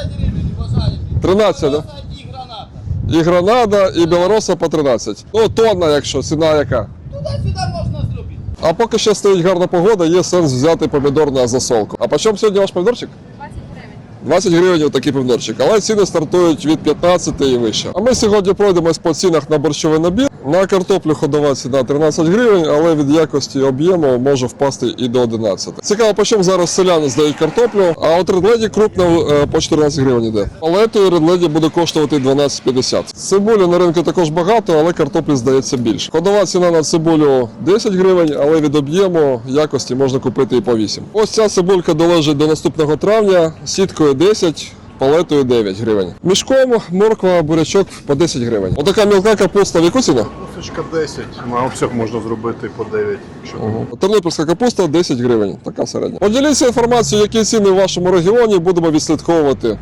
гривень, уважаемый. 13, да? Граната. І гранада, і білороса по 13. Ну, тонна, якщо ціна яка. Туди-сюди можна зробити. А поки ще стоїть гарна погода, є сенс взяти помідор на засолку. А по чому сьогодні ваш помідорчик? 20 гривень. 20 гривень такий помідорчик, але ціни стартують від 15 і вище. А ми сьогодні пройдемось по цінах на борщовий набір. На картоплю ходова ціна 13 гривень, але від якості об'єму може впасти і до 11. Цікаво, по чому зараз селяни здають картоплю, а от редледі крупно е, по 14 гривень йде. Палетою редледі буде коштувати 12,50. Цибулі на ринку також багато, але картоплі здається більше. Ходова ціна на цибулю 10 гривень, але від об'єму якості можна купити і по 8. Ось ця цибулька долежить до наступного травня, сіткою 10. Палетою 9 гривень. Мішком морква, бурячок по 10 гривень. Отака мілка капуста в яку ціну? Кусочка 10, на обсяг можна зробити по 9. якщо. Тернопільська капуста 10 гривень, така середня. Поділіться інформацією, які ціни в вашому регіоні, будемо відслідковувати.